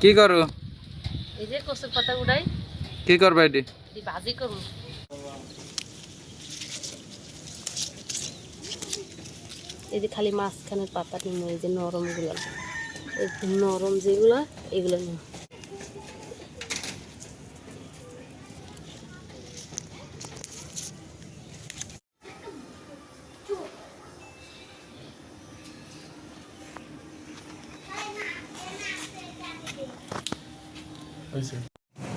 কি করো? এই যে কচুর পাতা উড়াই কি করবা এটি? ভাজি করুন এই যে খালি মাঝখানের পাতা নিম এই যে নরমগুলো। এই নরম যেগুলো এগুলো নিম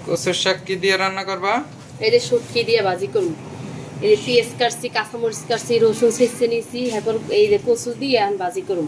কচুর শাক কি দিয়ে রান্না করবা? এই যে শুটকি দিয়ে ভাজি করুন এই যে পেঁয়াজ কাটছি কাঁচামরিচ কাটছি রসুন ছেঁচে নিছি এরপর এই যে কচু দিয়ে আমি ভাজি করুন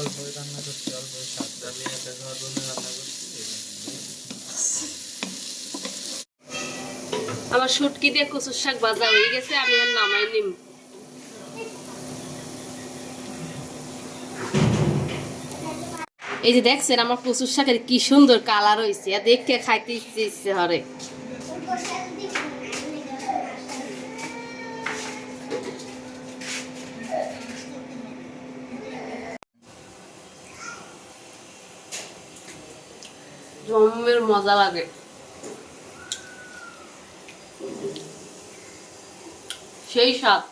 অল্প রান্না করছি অল্প আমি একটা ঘর রান্না করছি আমার শুটকি দিয়ে কচুর শাক ভাজা হয়ে গেছে, আমি আর নামাই নিম। এই যে দেখছেন আমার কচুর শাকের কি সুন্দর কালার হয়েছে আর দেখে খাইতে ইচ্ছে ইচ্ছে হরে। জমের মজা লাগে। সেই স্বাদ।